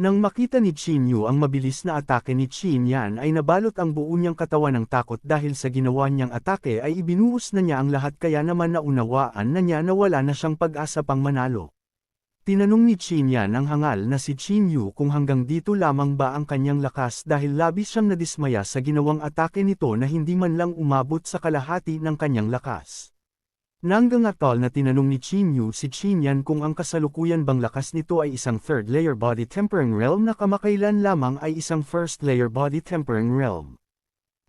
Nang makita ni Qin Yu ang mabilis na atake ni Qin Yan ay nabalot ang buo niyang katawan ng takot dahil sa ginawa niyang atake ay ibinuhos na niya ang lahat kaya naman naunawaan na niya na wala na siyang pag-asa pang manalo. Tinanong ni Qin Yan ang hangal na si Qin Yu kung hanggang dito lamang ba ang kanyang lakas dahil labis siyang nadismaya sa ginawang atake nito na hindi man lang umabot sa kalahati ng kanyang lakas. Nanggang atol na tinanong ni Qin Yu si Qin Yan kung ang kasalukuyan bang lakas nito ay isang third layer body tempering realm na kamakailan lamang ay isang first layer body tempering realm.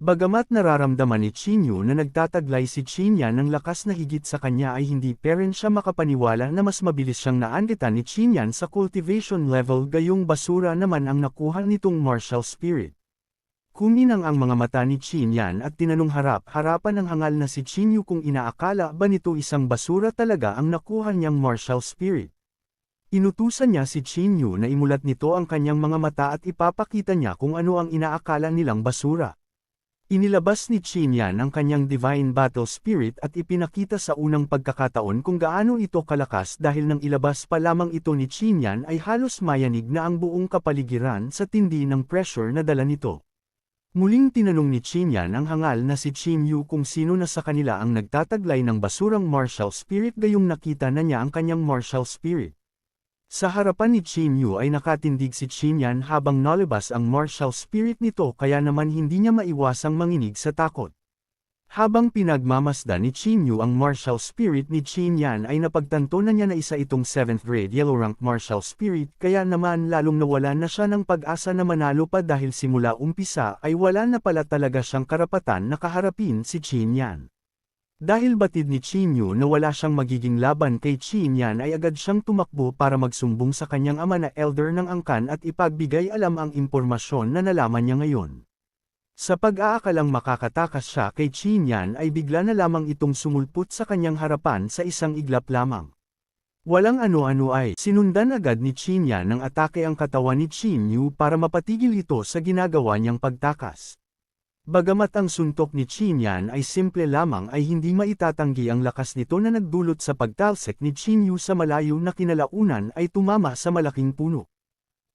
Bagamat nararamdaman ni Qin Yu na nagtataglay si Qin Yan ng lakas na higit sa kanya ay hindi pa rin siya makapaniwala na mas mabilis siyang naanditan ni Qin Yan sa cultivation level gayong basura naman ang nakuha nitong martial spirit. Kuminang ang mga mata ni Qin Yan at tinanong harap-harapan ng hangal na si Qin Yu kung inaakala ba nito isang basura talaga ang nakuha niyang martial spirit. Inutusan niya si Qin Yu na imulat nito ang kanyang mga mata at ipapakita niya kung ano ang inaakala nilang basura. Inilabas ni Qin Yan ang kanyang Divine Battle Spirit at ipinakita sa unang pagkakataon kung gaano ito kalakas dahil nang ilabas pa lamang ito ni Qin Yan ay halos mayanig na ang buong kapaligiran sa tindi ng pressure na dala nito. Muling tinanong ni Qin Yan ang hangal na si Qin Yu kung sino na sa kanila ang nagtataglay ng basurang martial spirit gayong nakita na niya ang kanyang martial spirit. Sa harapan ni Qin Yu ay nakatindig si Qin Yan habang nalabas ang martial spirit nito kaya naman hindi niya maiwasang manginig sa takot. Habang pinagmamasdan ni Qin Yu ang martial spirit ni Qin Yan ay napagtanto na niya na isa itong 7th grade yellow rank martial spirit kaya naman lalong nawala na siya ng pag-asa na manalo pa dahil simula umpisa ay wala na pala talaga siyang karapatan na kaharapin si Qin Yan. Dahil batid ni Qin Yu na wala siyang magiging laban kay Qin Yan ay agad siyang tumakbo para magsumbong sa kanyang ama na elder ng angkan at ipagbigay alam ang impormasyon na nalaman niya ngayon. Sa pag-aakalang makakatakas siya kay Qin Yan ay bigla na lamang itong sumulpot sa kanyang harapan sa isang iglap lamang. Walang ano-ano ay sinundan agad ni Qin Yan ng atake ang katawan ni Qin Yu para mapatigil ito sa ginagawa niyang pagtakas. Bagamat ang suntok ni Qin Yan ay simple lamang ay hindi maitatanggi ang lakas nito na nagdulot sa pagtalsik ni Qin Yu sa malayo na kinalaunan ay tumama sa malaking puno.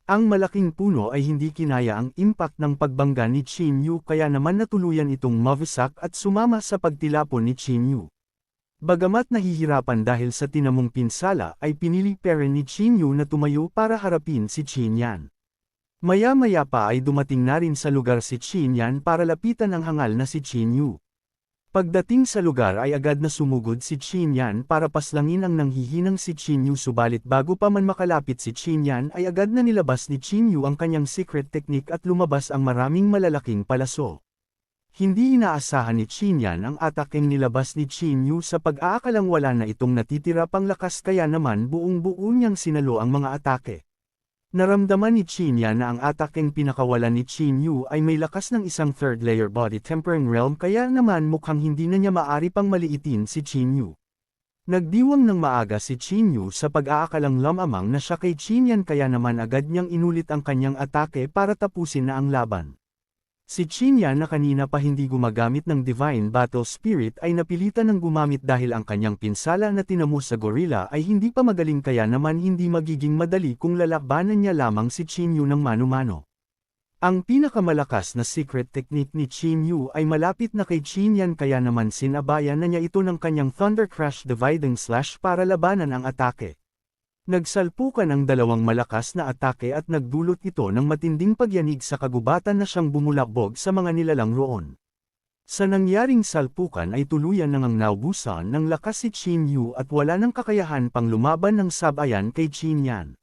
Ang malaking puno ay hindi kinaya ang impact ng pagbangga ni Qin Yu kaya naman natuluyan itong mavisak at sumama sa pagtilapon ni Qin Yu. Bagamat nahihirapan dahil sa tinamong pinsala ay pinili pa rin ni Qin Yu na tumayo para harapin si Qin Yan. Maya-maya pa ay dumating na rin sa lugar si Qin Yan para lapitan ang hangal na si Qin Yu. Pagdating sa lugar ay agad na sumugod si Qin Yan para paslangin ang nanghihinang si Qin Yu subalit bago pa man makalapit si Qin Yan ay agad na nilabas ni Qin Yu ang kanyang secret technique at lumabas ang maraming malalaking palaso. Hindi inaasahan ni Qin Yan ang atakeng nilabas ni Qin Yu sa pag-aakalang wala na itong natitira pang lakas kaya naman buong-buo niyang sinalo ang mga atake. Naramdaman ni Qin Yan na ang atakeng pinakawalan ni Qin Yu ay may lakas ng isang third layer body tempering realm kaya naman mukhang hindi na niya maari pang maliitin si Qin Yu. Nagdiwang ng maaga si Qin Yu sa pag-aakalang lamamang na siya kay Qin Yan kaya naman agad niyang inulit ang kanyang atake para tapusin na ang laban. Si Qin Yan na kanina pa hindi gumagamit ng Divine Battle Spirit ay napilitan ng gumamit dahil ang kanyang pinsala na tinamo sa gorilla ay hindi pa magaling kaya naman hindi magiging madali kung lalabanan niya lamang si Qin Yu ng mano-mano. Ang pinakamalakas na secret technique ni Qin Yu ay malapit na kay Qin Yan kaya naman sinabayan na niya ito ng kanyang Thunder Crash Dividing Slash para labanan ang atake. Nagsalpukan ang dalawang malakas na atake at nagdulot ito ng matinding pagyanig sa kagubatan na siyang bumulabog sa mga nilalang roon. Sa nangyaring salpukan ay tuluyan nang ang naubusan ng lakas si Qin Yu at wala nang kakayahan pang lumaban ng sabayan kay Qin Yan.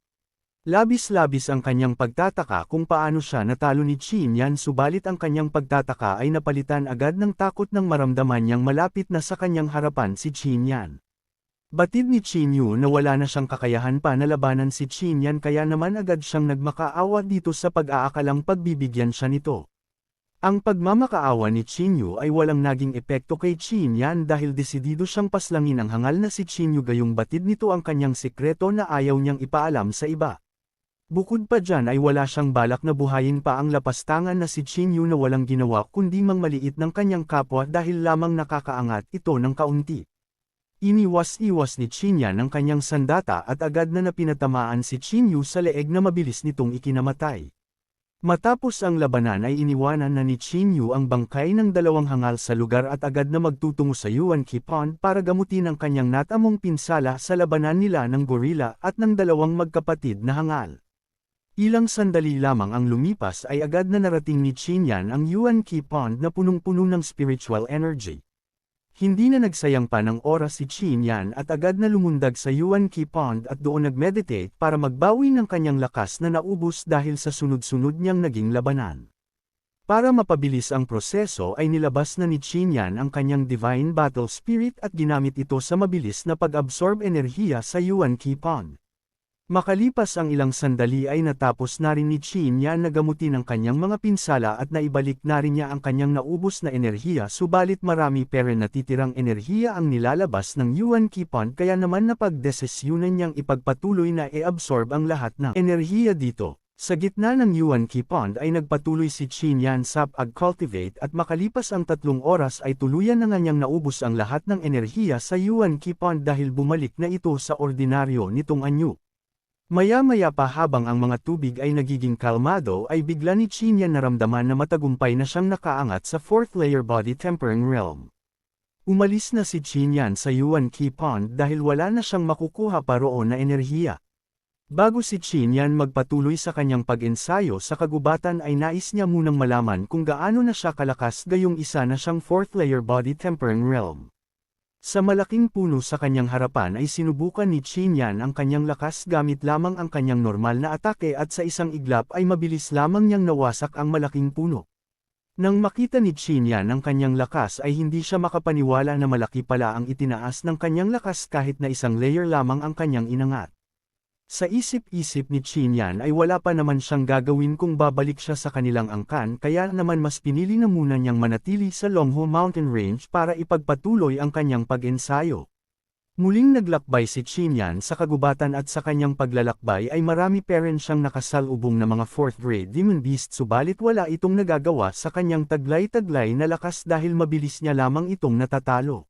Labis-labis ang kanyang pagtataka kung paano siya natalo ni Qin Yan subalit ang kanyang pagtataka ay napalitan agad ng takot nang maramdaman niyang malapit na sa kanyang harapan si Qin Yan. Batid ni Qin Yu na wala na siyang kakayahan pa na labanan si Qin Yan kaya naman agad siyang nagmakaawa dito sa pag-aakalang pagbibigyan siya nito. Ang pagmamakaawa ni Qin Yu ay walang naging epekto kay Qin Yan dahil desidido siyang paslangin ang hangal na si Qin Yu gayong batid nito ang kanyang sikreto na ayaw niyang ipaalam sa iba. Bukod pa dyan ay wala siyang balak na buhayin pa ang lapastangan na si Qin Yu na walang ginawa kundi mang maliit ng kanyang kapwa dahil lamang nakakaangat ito ng kaunti. Iniwas-iwas ni Chinyan ang kanyang sandata at agad na napinatamaan si Chinyu sa leeg na mabilis nitong ikinamatay. Matapos ang labanan ay iniwanan na ni Chinyu ang bangkay ng dalawang hangal sa lugar at agad na magtutungo sa Yuan Kipon para gamutin ang kanyang natamong pinsala sa labanan nila ng gorilla at ng dalawang magkapatid na hangal. Ilang sandali lamang ang lumipas ay agad na narating ni Chinyan ang Yuan Ki Pond na punong-puno ng spiritual energy. Hindi na nagsayang pa ng oras si Chin Yan at agad na lumundag sa Yuan Ki Pond at doon nagmeditate para magbawi ng kanyang lakas na naubos dahil sa sunod-sunod niyang naging labanan. Para mapabilis ang proseso ay nilabas na ni Chin Yan ang kanyang Divine Battle Spirit at ginamit ito sa mabilis na pag-absorb enerhiya sa Yuan Ki Pond. Makalipas ang ilang sandali ay natapos na rin ni Chin Yan na gamutin ang kanyang mga pinsala at naibalik na rin niya ang kanyang naubos na enerhiya subalit marami pere natitirang enerhiya ang nilalabas ng Yuan Kipon kaya naman napagdesisyunan niyang ipagpatuloy na e-absorb ang lahat ng enerhiya dito. Sa gitna ng Yuan Kipon ay nagpatuloy si Chin Yan sa pag-cultivate at makalipas ang tatlong oras ay tuluyan na nga niyang naubos ang lahat ng enerhiya sa Yuan Kipon dahil bumalik na ito sa ordinaryo nitong anyo. Maya-maya pa habang ang mga tubig ay nagiging kalmado ay bigla ni Chinyan naramdaman na matagumpay na siyang nakaangat sa fourth layer body tempering realm. Umalis na si Chinyan sa Yuan Ki Pond dahil wala na siyang makukuha pa roon na enerhiya. Bago si Chinyan magpatuloy sa kanyang pag-ensayo sa kagubatan ay nais niya munang malaman kung gaano na siya kalakas gayong isa na siyang fourth layer body tempering realm. Sa malaking puno sa kanyang harapan ay sinubukan ni Chin Yan ang kanyang lakas gamit lamang ang kanyang normal na atake at sa isang iglap ay mabilis lamang niyang nawasak ang malaking puno. Nang makita ni Chin Yan ang kanyang lakas ay hindi siya makapaniwala na malaki pala ang itinaas ng kanyang lakas kahit na isang layer lamang ang kanyang inangat. Sa isip-isip ni Chin Yan ay wala pa naman siyang gagawin kung babalik siya sa kanilang angkan kaya naman mas pinili na muna niyang manatili sa Longho Mountain Range para ipagpatuloy ang kanyang pag-ensayo. Muling naglakbay si Chin Yan sa kagubatan at sa kanyang paglalakbay ay marami parent siyang nakasalubong na mga 4th grade demon beast subalit wala itong nagagawa sa kanyang taglay-taglay na lakas dahil mabilis niya lamang itong natatalo.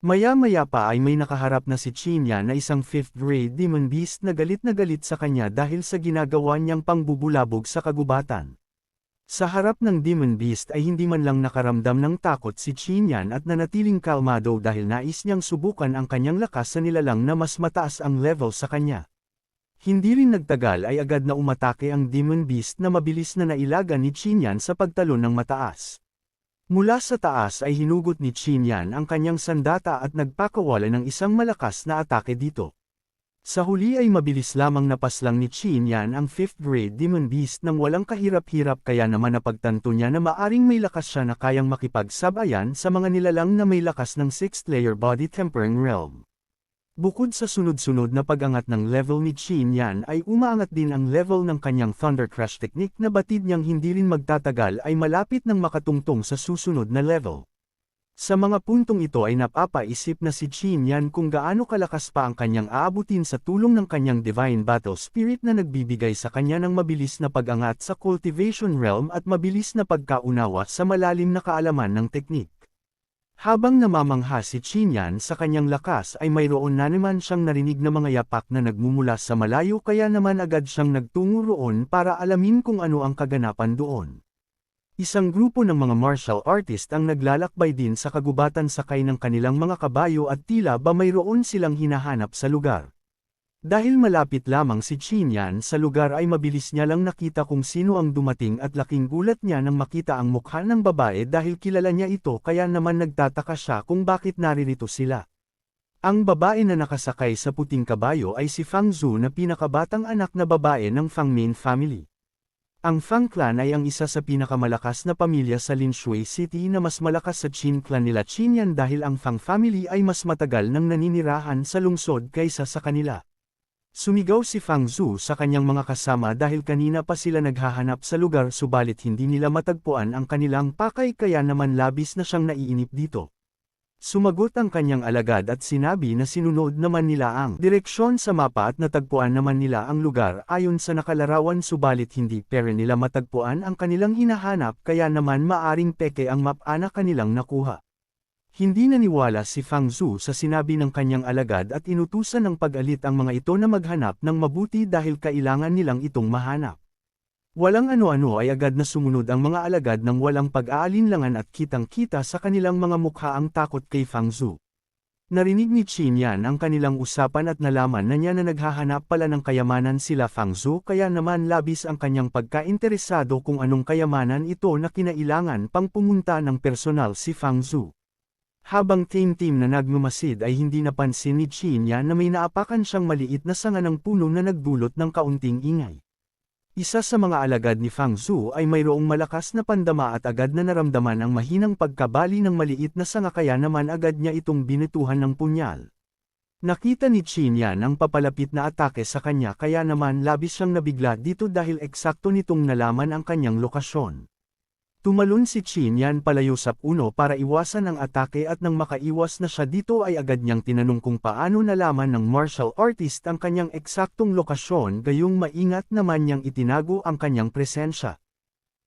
Maya-maya pa ay may nakaharap na si Chinya na isang 5th grade demon beast na galit na galit sa kanya dahil sa ginagawa niyang pangbubulabog sa kagubatan. Sa harap ng demon beast ay hindi man lang nakaramdam ng takot si Chinyan at nanatiling kalmado dahil nais niyang subukan ang kanyang lakas sa nilalang na mas mataas ang level sa kanya. Hindi rin nagtagal ay agad na umatake ang demon beast na mabilis na nailaga ni Chinyan sa pagtalon ng mataas. Mula sa taas ay hinugot ni Chin Yan ang kanyang sandata at nagpakawala ng isang malakas na atake dito. Sa huli ay mabilis lamang napaslang ni Chin Yan ang 5th grade Demon Beast nang walang kahirap-hirap kaya naman napagtanto niya na maaring may lakas siya na kayang makipagsabayan sa mga nilalang na may lakas ng 6th layer body tempering realm. Bukod sa sunod-sunod na pag-angat ng level ni Chin Yan ay umaangat din ang level ng kanyang Thunder Crash technique na batid niyang hindi rin magtatagal ay malapit ng makatungtong sa susunod na level. Sa mga puntong ito ay napapaisip na si Chin Yan kung gaano kalakas pa ang kanyang aabutin sa tulong ng kanyang Divine Battle Spirit na nagbibigay sa kanya ng mabilis na pag-angat sa Cultivation Realm at mabilis na pagkaunawa sa malalim na kaalaman ng teknik. Habang namamangha si Chinyan sa kanyang lakas ay mayroon na naman siyang narinig na mga yapak na nagmumula sa malayo kaya naman agad siyang nagtungo roon para alamin kung ano ang kaganapan doon. Isang grupo ng mga martial artist ang naglalakbay din sa kagubatan sakay ng kanilang mga kabayo at tila ba mayroon silang hinahanap sa lugar. Dahil malapit lamang si Chinyan sa lugar ay mabilis niya lang nakita kung sino ang dumating at laking gulat niya nang makita ang mukha ng babae dahil kilala niya ito kaya naman nagtataka siya kung bakit naririto sila. Ang babae na nakasakay sa puting kabayo ay si Fang Zhu na pinakabatang anak na babae ng Fang Min family. Ang Fang clan ay ang isa sa pinakamalakas na pamilya sa Linshui City na mas malakas sa Qin clan nila Qinyan dahil ang Fang family ay mas matagal nang naninirahan sa lungsod kaysa sa kanila. Sumigaw si Fang Zhu sa kanyang mga kasama dahil kanina pa sila naghahanap sa lugar subalit hindi nila matagpuan ang kanilang pakay kaya naman labis na siyang naiinip dito. Sumagot ang kanyang alagad at sinabi na sinunod naman nila ang direksyon sa mapa at natagpuan naman nila ang lugar ayon sa nakalarawan subalit hindi pero nila matagpuan ang kanilang hinahanap kaya naman maaring peke ang map na kanilang nakuha. Hindi naniwala si Fang Zhu sa sinabi ng kanyang alagad at inutusan ng pag-alit ang mga ito na maghanap ng mabuti dahil kailangan nilang itong mahanap. Walang ano-ano ay agad na sumunod ang mga alagad ng walang pag-aalinlangan at kitang-kita sa kanilang mga mukha ang takot kay Fang Zhu. Narinig ni Qin Yan ang kanilang usapan at nalaman na niya na naghahanap pala ng kayamanan sila Fang Zhu kaya naman labis ang kanyang pagkainteresado kung anong kayamanan ito na kinailangan pang pumunta ng personal si Fang Zhu. Habang team-team na nagmamasid ay hindi napansin ni Qin Yan na may naapakan siyang maliit na sanga ng puno na nagdulot ng kaunting ingay. Isa sa mga alagad ni Fang Zhu ay mayroong malakas na pandama at agad na naramdaman ang mahinang pagkabali ng maliit na sanga kaya naman agad niya itong binutuhan ng punyal. Nakita ni Qin Yan ang papalapit na atake sa kanya kaya naman labis siyang nabigla dito dahil eksakto nitong nalaman ang kanyang lokasyon. Tumalon si Qin Yan palayo sa puno para iwasan ang atake at nang makaiwas na siya dito ay agad niyang tinanong kung paano nalaman ng martial artist ang kanyang eksaktong lokasyon gayong maingat naman niyang itinago ang kanyang presensya.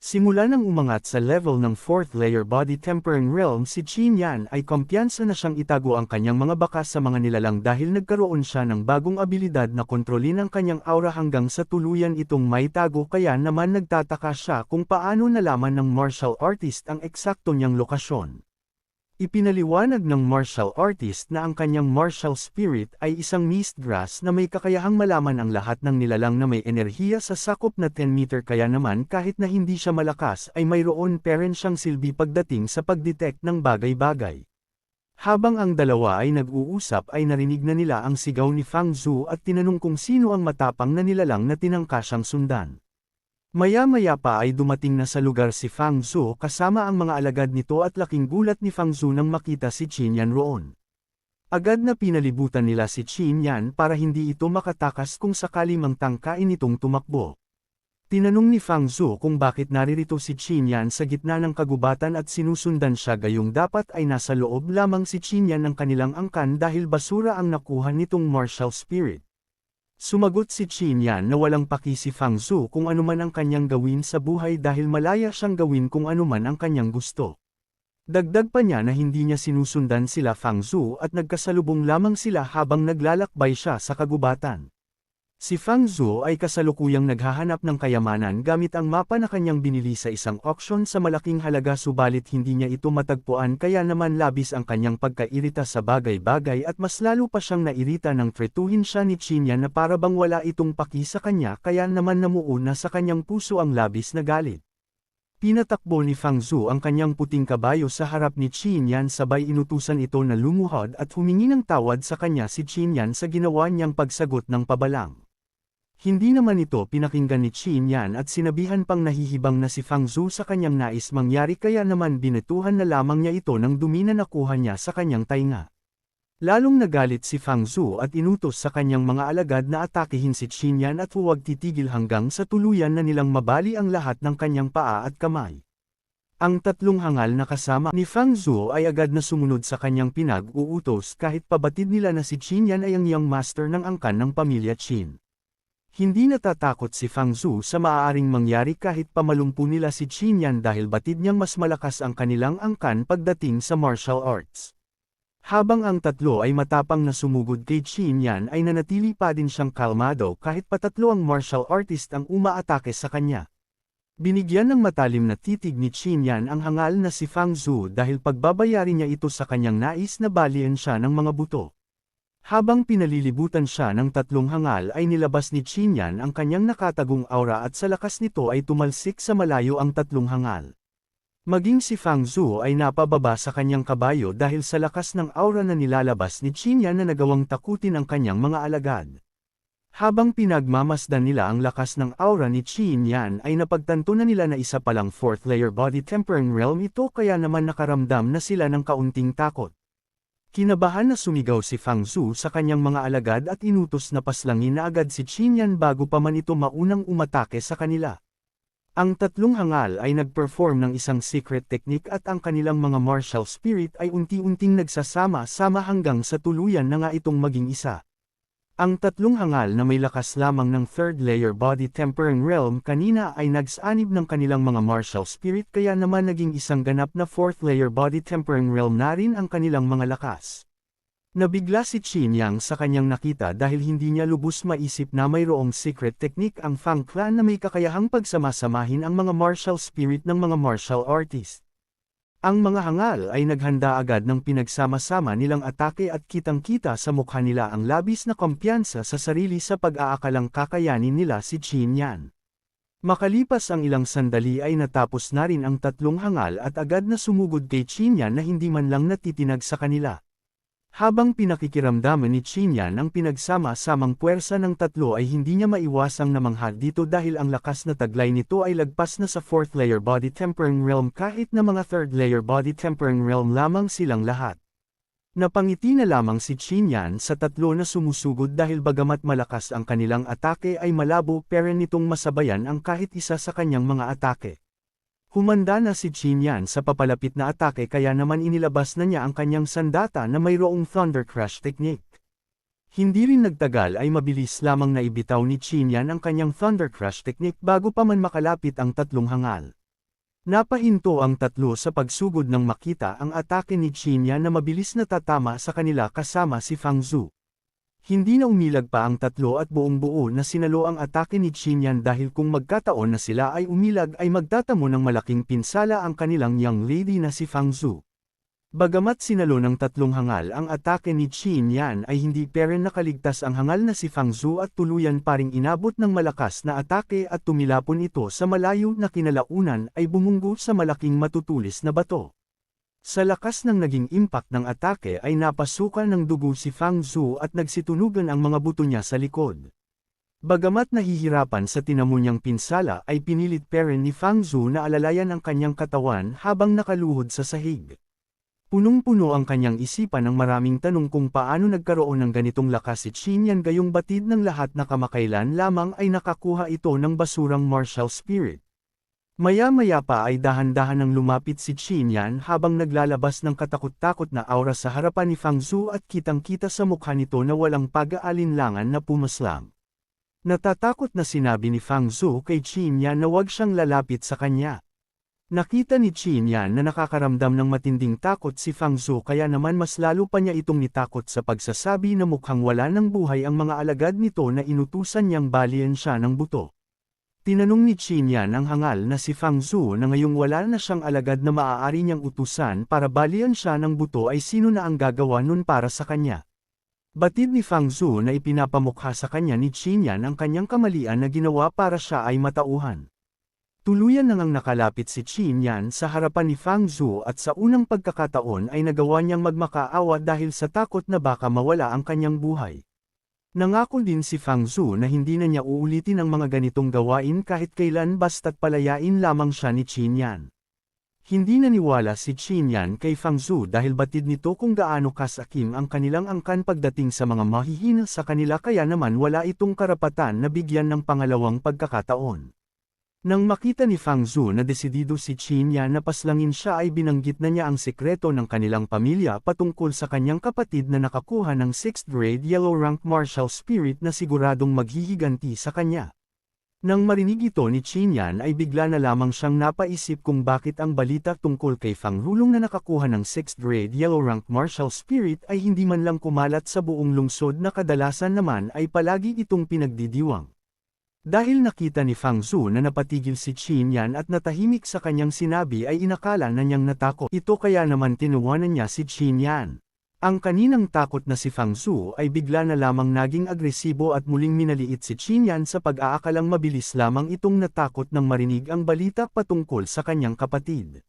Simula nang umangat sa level ng 4th layer body tempering realm si Qin Yan ay kumpiyansa na siyang itago ang kanyang mga bakas sa mga nilalang dahil nagkaroon siya ng bagong abilidad na kontrolin ang kanyang aura hanggang sa tuluyan itong maitago kaya naman nagtataka siya kung paano nalaman ng martial artist ang eksakto niyang lokasyon. Ipinaliwanag ng martial artist na ang kanyang martial spirit ay isang mist grass na may kakayahang malaman ang lahat ng nilalang na may enerhiya sa sakop na 10 meter kaya naman kahit na hindi siya malakas ay mayroon pa rin siyang silbi pagdating sa pagdetect ng bagay-bagay. Habang ang dalawa ay nag-uusap ay narinig na nila ang sigaw ni Fang Zhu at tinanong kung sino ang matapang na nilalang na tinangka siyang sundan. Maya-maya pa ay dumating na sa lugar si Fang Zhu kasama ang mga alagad nito at laking gulat ni Fang Zhu nang makita si Qin Yan roon. Agad na pinalibutan nila si Qin Yan para hindi ito makatakas kung sakali mang tangkain itong tumakbo. Tinanong ni Fang Zhu kung bakit naririto si Qin Yan sa gitna ng kagubatan at sinusundan siya gayong dapat ay nasa loob lamang si Qin Yan ng kanilang angkan dahil basura ang nakuha nitong martial spirit. Sumagot si Qin Yan na walang paki si Fang Zhu kung anuman ang kanyang gawin sa buhay dahil malaya siyang gawin kung anuman ang kanyang gusto. Dagdag pa niya na hindi niya sinusundan sila Fang Zhu at nagkasalubong lamang sila habang naglalakbay siya sa kagubatan. Si Fang Zhu ay kasalukuyang naghahanap ng kayamanan gamit ang mapa na kanyang binili sa isang auction sa malaking halaga subalit hindi niya ito matagpuan kaya naman labis ang kanyang pagkairita sa bagay-bagay at mas lalo pa siyang nairita nang tretuhin siya ni Chinya na para bang wala itong paki sa kanya kaya naman namuuna sa kanyang puso ang labis na galit. Pinatakbo ni Fang Zhu ang kanyang puting kabayo sa harap ni Qin Yan sabay inutusan ito na lumuhod at humingi ng tawad sa kanya si Qin Yan sa ginawa niyang pagsagot ng pabalang. Hindi naman ito pinakinggan ni Qin Yan at sinabihan pang nahihibang na si Fang Zhu sa kanyang nais mangyari kaya naman binetuhan na lamang niya ito ng dumi na nakuha niya sa kanyang tainga. Lalong nagalit si Fang Zhu at inutos sa kanyang mga alagad na atakihin si Qin Yan at huwag titigil hanggang sa tuluyan na nilang mabali ang lahat ng kanyang paa at kamay. Ang tatlong hangal na kasama ni Fang Zhu ay agad na sumunod sa kanyang pinag-uutos kahit pabatid nila na si Qin Yan ay ang young master ng angkan ng pamilya Qin. Hindi natatakot si Fang Zhu sa maaaring mangyari kahit pamalumpu nila si Qin Yan dahil batid niyang mas malakas ang kanilang angkan pagdating sa martial arts. Habang ang tatlo ay matapang na sumugod kay Qin Yan ay nanatili pa din siyang kalmado kahit patatlo ang martial artist ang umaatake sa kanya. Binigyan ng matalim na titig ni Qin Yan ang hangal na si Fang Zhu dahil pagbabayari niya ito sa kanyang nais na balian siya ng mga buto. Habang pinalilibutan siya ng tatlong hangal ay nilabas ni Chinyan ang kanyang nakatagong aura at sa lakas nito ay tumalsik sa malayo ang tatlong hangal. Maging si Fang Zhu ay napababa sa kanyang kabayo dahil sa lakas ng aura na nilalabas ni Chinyan na nagawang takutin ang kanyang mga alagad. Habang pinagmamasdan nila ang lakas ng aura ni Qin Yan ay napagtanto na nila na isa palang fourth layer body tempering realm ito kaya naman nakaramdam na sila ng kaunting takot. Kinabahan na sumigaw si Fang Zhu sa kanyang mga alagad at inutos na paslangin na agad si Qinyan bago pa man ito maunang umatake sa kanila. Ang tatlong hangal ay nag-perform ng isang secret technique at ang kanilang mga martial spirit ay unti-unting nagsasama-sama hanggang sa tuluyan na nga itong maging isa. Ang tatlong hangal na may lakas lamang ng third layer body tempering realm kanina ay nagsanib ng kanilang mga martial spirit kaya naman naging isang ganap na fourth layer body tempering realm na rin ang kanilang mga lakas. Nabigla si Qin Yang sa kanyang nakita dahil hindi niya lubos maisip na mayroong secret technique ang Fang Clan na may kakayahang pagsamasamahin ang mga martial spirit ng mga martial artist. Ang mga hangal ay naghanda agad ng pinagsama-sama nilang atake at kitang-kita sa mukha nila ang labis na kumpiyansa sa sarili sa pag-aakalang kakayanin nila si Qin Yan. Makalipas ang ilang sandali ay natapos na rin ang tatlong hangal at agad na sumugod kay Qin Yan na hindi man lang natitinag sa kanila. Habang pinakikiramdaman ni Chinyan ang pinagsama-samang puwersa ng tatlo ay hindi niya maiwasang namanghad dito dahil ang lakas na taglay nito ay lagpas na sa 4th layer body tempering realm kahit na mga 3rd layer body tempering realm lamang silang lahat. Napangiti na lamang si Chinyan sa tatlo na sumusugod dahil bagamat malakas ang kanilang atake ay malabo pero nitong masabayan ang kahit isa sa kanyang mga atake. Humanda na si Qin Yan sa papalapit na atake kaya naman inilabas na niya ang kanyang sandata na mayroong Thunder Crash technique. Hindi rin nagtagal ay mabilis lamang na ibitaw ni Qin Yan ang kanyang Thunder Crash technique bago pa man makalapit ang tatlong hangal. Napahinto ang tatlo sa pagsugod ng makita ang atake ni Qin Yan na mabilis na tatama sa kanila kasama si Fang Zhu. Hindi na umilag pa ang tatlo at buong buo na sinalo ang atake ni Chinyan dahil kung magkataon na sila ay umilag ay magtatamo ng malaking pinsala ang kanilang young lady na si Fang Zhu. Bagamat sinalo ng tatlong hangal ang atake ni Qin Yan ay hindi peren nakaligtas ang hangal na si Fang Zhu at tuluyan paring inabot ng malakas na atake at tumilapon ito sa malayo na kinalaunan ay bumunggo sa malaking matutulis na bato. Sa lakas ng naging impact ng atake ay napasukan ng dugo si Fang Zhu at nagsitunugan ang mga buto niya sa likod. Bagamat nahihirapan sa tinamo niyang pinsala ay pinilit pa rin ni Fang Zhu na alalayan ang kanyang katawan habang nakaluhod sa sahig. Punong-puno ang kanyang isipan ng maraming tanong kung paano nagkaroon ng ganitong lakas si Qin Yan gayong batid ng lahat na kamakailan lamang ay nakakuha ito ng basurang martial spirit. Maya-maya pa ay dahan-dahan nang lumapit si Qin Yan habang naglalabas ng katakot-takot na aura sa harapan ni Fang Zhu at kitang-kita sa mukha nito na walang pag-aalinlangan na pumaslang. Natatakot na sinabi ni Fang Zhu kay Qin Yan na huwag siyang lalapit sa kanya. Nakita ni Qin Yan na nakakaramdam ng matinding takot si Fang Zhu kaya naman mas lalo pa niya itong nitakot sa pagsasabi na mukhang wala ng buhay ang mga alagad nito na inutusan niyang balian siya ng buto. Tinanong ni Qin Yan ang hangal na si Fang Zhu na ngayong wala na siyang alagad na maaari niyang utusan para balian siya ng buto ay sino na ang gagawa nun para sa kanya. Batid ni Fang Zhu na ipinapamukha sa kanya ni Qin Yan ang kanyang kamalian na ginawa para siya ay matauhan. Tuluyan ang nakalapit si Qin Yan sa harapan ni Fang Zhu at sa unang pagkakataon ay nagawa niyang magmakaawa dahil sa takot na baka mawala ang kanyang buhay. Nangako din si Fang Zhu na hindi na niya uulitin ang mga ganitong gawain kahit kailan basta't palayain lamang siya ni Qin Yan. Hindi naniwala si Qin Yan kay Fang Zhu dahil batid nito kung gaano kasakim ang kanilang angkan pagdating sa mga mahihina sa kanila kaya naman wala itong karapatan na bigyan ng pangalawang pagkakataon. Nang makita ni Fang Zhu na desidido si Qin Yan na paslangin siya ay binanggit na niya ang sekreto ng kanilang pamilya patungkol sa kanyang kapatid na nakakuha ng 6th grade yellow rank martial spirit na siguradong maghihiganti sa kanya. Nang marinig ito ni Qin Yan ay bigla na lamang siyang napaisip kung bakit ang balita tungkol kay Fang Rulong na nakakuha ng 6th grade yellow rank martial spirit ay hindi man lang kumalat sa buong lungsod na kadalasan naman ay palagi itong pinagdidiwang. Dahil nakita ni Fang Zhu na napatigil si Qin Yan at natahimik sa kanyang sinabi ay inakala na niyang natakot. Ito kaya naman tinuwanan niya si Qin Yan. Ang kaninang takot na si Fang Zhu ay bigla na lamang naging agresibo at muling minaliit si Qin Yan sa pag-aakalang mabilis lamang itong natakot nang marinig ang balita patungkol sa kanyang kapatid.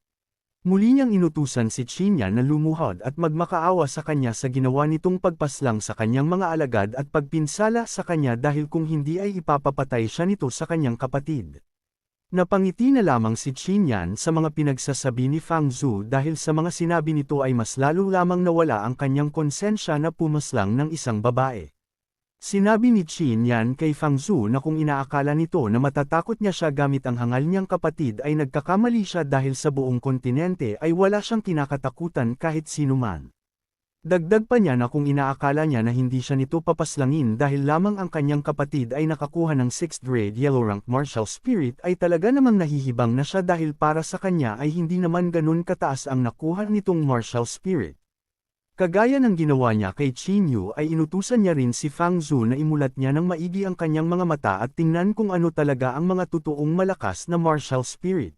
Muli niyang inutusan si Chinya na lumuhod at magmakaawa sa kanya sa ginawa nitong pagpaslang sa kanyang mga alagad at pagpinsala sa kanya dahil kung hindi ay ipapapatay siya nito sa kanyang kapatid. Napangiti na lamang si Chinyan sa mga pinagsasabi ni Fang Zhu dahil sa mga sinabi nito ay mas lalo lamang nawala ang kanyang konsensya na pumaslang ng isang babae. Sinabi ni Qin Yan kay Fang Zhu na kung inaakala nito na matatakot niya siya gamit ang hangal niyang kapatid ay nagkakamali siya dahil sa buong kontinente ay wala siyang kinakatakutan kahit sino man. Dagdag pa niya na kung inaakala niya na hindi siya nito papaslangin dahil lamang ang kanyang kapatid ay nakakuha ng 6th grade yellow rank martial spirit ay talaga namang nahihibang na siya dahil para sa kanya ay hindi naman ganun kataas ang nakuha nitong martial spirit. Kagaya ng ginawa niya kay Qin Yu ay inutusan niya rin si Fang Zhu na imulat niya ng maigi ang kanyang mga mata at tingnan kung ano talaga ang mga totoong malakas na martial spirit.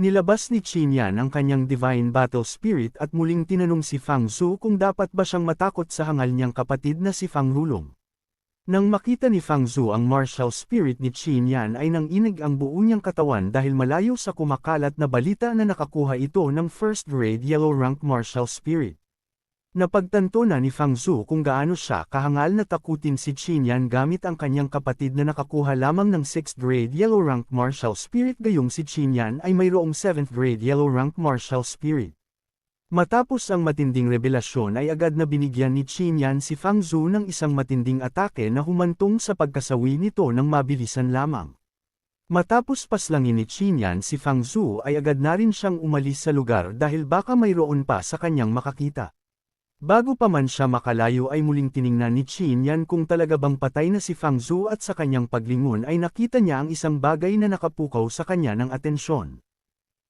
Nilabas ni Qin Yan ang kanyang Divine Battle Spirit at muling tinanong si Fang Zhu kung dapat ba siyang matakot sa hangal niyang kapatid na si Fang Rulong. Nang makita ni Fang Zhu ang martial spirit ni Qin Yan ay nanginig ang buo niyang katawan dahil malayo sa kumakalat na balita na nakakuha ito ng first grade yellow rank martial spirit. Napagtanto na ni Fang Zhu kung gaano siya kahangal na takutin si Qin Yan gamit ang kanyang kapatid na nakakuha lamang ng 6th grade yellow rank martial spirit gayong si Qin Yan ay mayroong 7th grade yellow rank martial spirit. Matapos ang matinding revelasyon ay agad na binigyan ni Qin Yan si Fang Zhu ng isang matinding atake na humantong sa pagkasawi nito ng mabilisan lamang. Matapos paslangin ni Qin Yan si Fang Zhu ay agad na rin siyang umalis sa lugar dahil baka mayroon pa sa kanyang makakita. Bago pa man siya makalayo ay muling tiningnan ni Qin Yan kung talaga bang patay na si Fang Zhu at sa kanyang paglingon ay nakita niya ang isang bagay na nakapukaw sa kanya ng atensyon.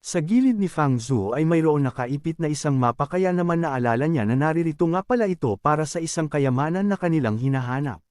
Sa gilid ni Fang Zhu ay mayroon nakaipit na isang mapa kaya naman naalala niya na naririto nga pala ito para sa isang kayamanan na kanilang hinahanap.